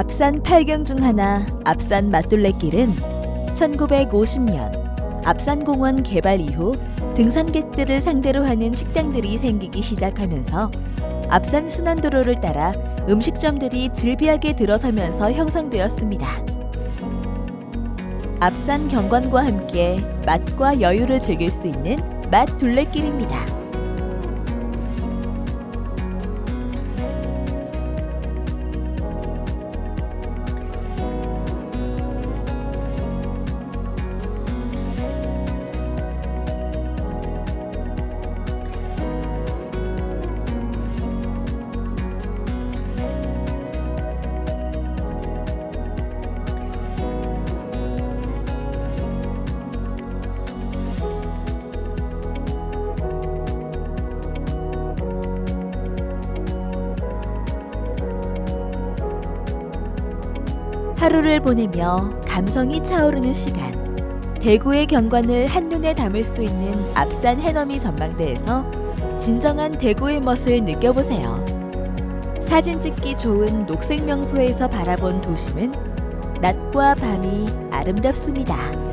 앞산 8경 중 하나 앞산 맛둘레길은 1950년 앞산공원 개발 이후 등산객들을 상대로 하는 식당들이 생기기 시작하면서 앞산 순환도로를 따라 음식점들이 즐비하게 들어서면서 형성되었습니다. 앞산 경관과 함께 맛과 여유를 즐길 수 있는 맛 둘레길입니다. 하루를 보내며 감성이 차오르는 시간. 대구의 경관을 한눈에 담을 수 있는 앞산 해넘이 전망대에서 진정한 대구의 멋을 느껴보세요. 사진 찍기 좋은 녹색 명소에서 바라본 도심은 낮과 밤이 아름답습니다.